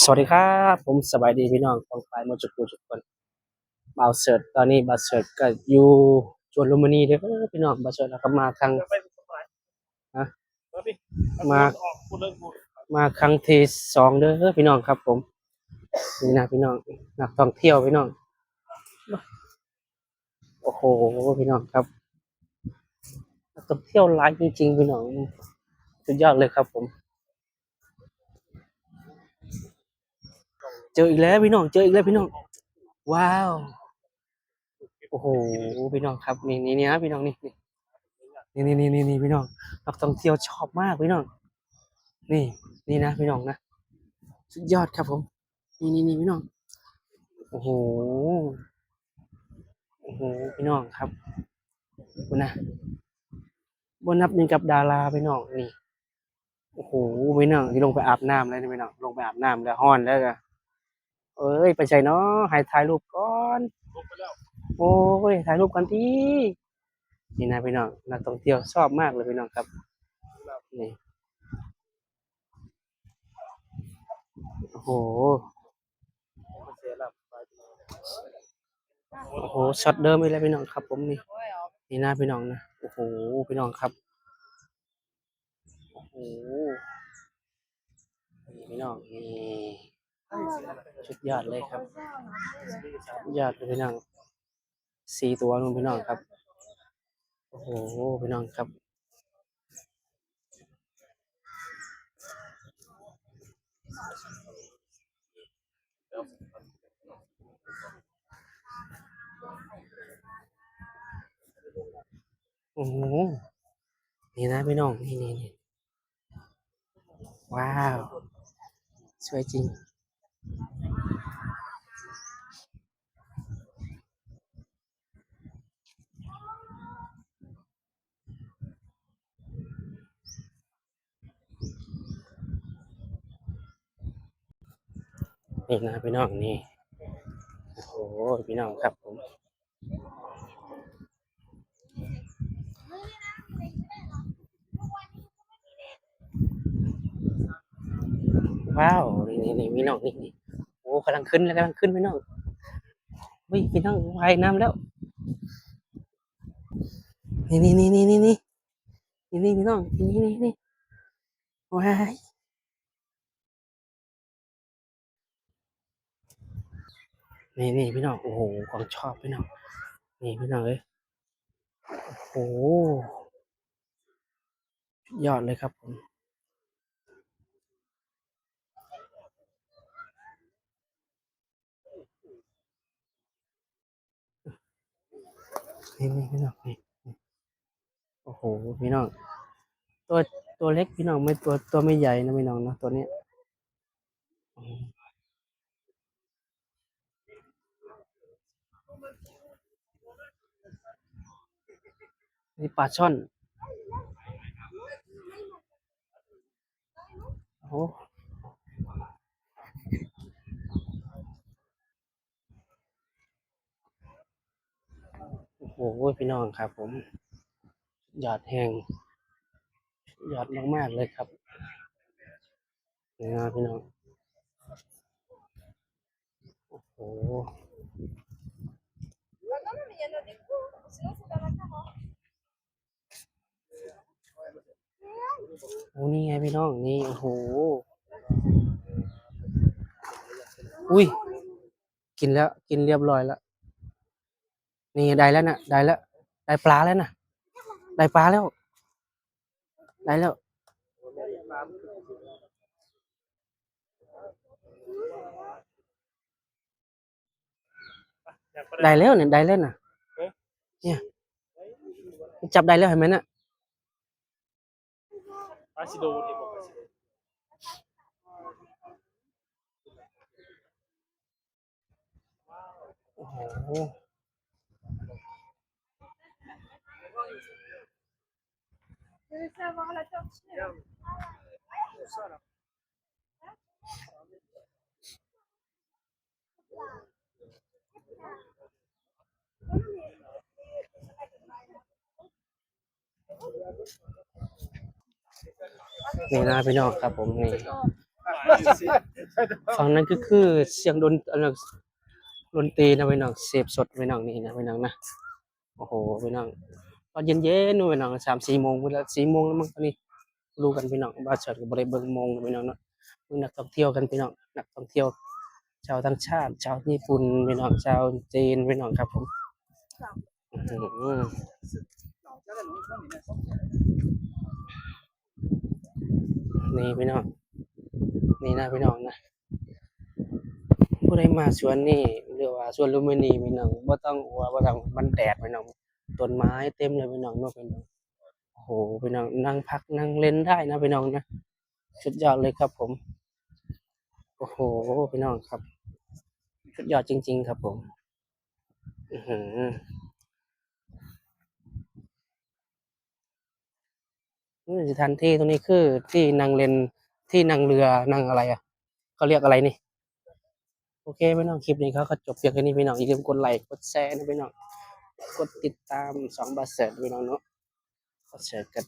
สวัสดีครับ ผมสบายดีพี่น้องของฝ่ายมจุกูทุกคนบาวเสิร์ตตอนนี้บาวเสิร์ตก็อยู่ชวนลุมพินีเด้อพี่น้องบาวเสิร์ตแล้วก็มาครั้งฮะมามาครั้งที่สองเด้อพี่น้องครับ ผมนี่นะพี่น้องนักท่องเที่ยวพี่น้องโอ้โหพี่น้องครับนักท่องเที่ยวหลายจริงๆพี่น้องสุดยอดเลยครับ ผม เจออีกแล้วพี่น้อง เจออีกแล้วพี่น้อง ว้าว โอ้โห พี่น้องครับ นี่นี่นี่นะพี่น้องนี่นี่นี่นี่นี่นี่พี่น้องนักท่องเที่ยวชอบมากพี่น้อง นี่นี่นะพี่น้องนะ สุดยอดครับผม นี่นี่นี่พี่น้อง โอ้โห โอ้โห พี่น้องครับคุณนะบนนับหนึ่งกับดาราพี่น้องนี่ โอ้โหพี่น้องที่ลงไปอาบน้ำแล้วนี่พี่น้อง ลงไปอาบน้ำแล้วห้อนแล้วก็ เอ้ย ไปใช่เนาะให้ถ่ายรูปก่อนโอ้ยถ่ายรูปกันทีนี่นะพี่น้องนักท่องเที่ยวชอบมากเลยพี่น้องครับนี่โอ้โหโอ้โหช็อตเดิมอีกแล้วพี่น้องครับ ผมนี่นี่นะพี่น้องนะโอ้โหพี่น้องครับโอ้โหนี่พี่น้องนี่ สุดยอดเลยครับสุดยอดเลยพี่น้องสี่ตัวนู่นพี่น้องครับ โอ้โหพี่น้องครับโอ้โหนี่นะพี่น้อง นี่นี่นี่ว้าว สวยจริง นี่นะพี่น้องนี่ โอ้โหพี่น้องครับผมว้าว นี่นี่นี่พี่น้องนี่ กำลังขึ้นแล้วกำลังขึ้นพี่น้องวิ่งพี่น้องว่ายน้ำแล้วนี่นี่นี่นี่นี่นี่นี่นี่พี่น้องนี่นี่นี่ว้ายนี่นี่พี่น้อง โอ้โหของชอบพี่น้อง นี่พี่น้องเลยโอ้โหยอดเลยครับผม นี่นี่พี่น้องนี่นี่โอ้โหพี่น้อง ตัวตัวเล็กพี่น้องไม่ตัวตัวไม่ใหญ่นะพี่น้องนะตัวเนี้ยนี่ปลาช่อนโอ้โหโอ้โหพี่น้องครับ ผมยอดแห้งยอดมากๆเลยครับนี่นะพี่น้องโอ้โหโอ้นี่ไงพี่น้องนี่โอ้โหอุ้ย กินแล้วกินเรียบร้อยแล้ว นี่ได้แล้วนะได้แล้ว ได้ปลาแล้วนะได้ปลาแล้ว ได้แล้วได้แล้วเนี่ยได้แล้วนะเนี่ยจับได้แล้วเห็นไหมน่ะปาซิโดเนี่ยบอกปาซิโดโอ้โห Je vais savoir la tortue. ça là. นี่นะพี่น้องครับผมนี่ฝั่งนั้นก็คือเสียงดนอะไรดนตรีนะพี่น้องเสพสดพี่น้องนี่นะพี่น้องนะโอ้โหพี่น้อง ตอนเย็นๆนู่นพี่น้องสามสี่โมงเวลาสี่โมงแล้วมั้งตอนนี้รู้กันพี่น้องบ้านเฉิดกับบริเบิงโมงนะพี่น้องเนาะมีนักท่องเที่ยวกันพี่น้องนักท่องเที่ยว ชาวต่างชาติ ชาวญี่ปุ่นพี่น้องชาวจีนพี่น้องครับผมนี่พี่น้องนี่นะพี่น้องนะผู้ใดมาสวนนี่หรือว่าสวนลุมพินีพี่น้องบ่ต้องกลัวบ่ต้องมันแดดพี่น้อง ต้นไม้เต็มเลยพี่น้องเนาะพี่น้องโอ้โหพี่น้องนั่งพักนั่งเล่นได้นะพี่น้องนะสุดยอดเลยครับผม โอ้โหพี่น้องครับ สุดยอดจริง ๆ ครับผมอือหือนี่สถานที่ตรงนี้คือที่นั่งเล่นที่นั่งเรือนั่งอะไรอะเขาเรียกอะไรนี่ โอเคพี่น้องคลิปนี้เขาก็จบเพียงแค่นี้พี่น้องอย่าลืมกดไลค์กดแชร์นะพี่น้อง กดติดตามสองบาทเสร็จพี่น้องเนาะก็เสิร์กัน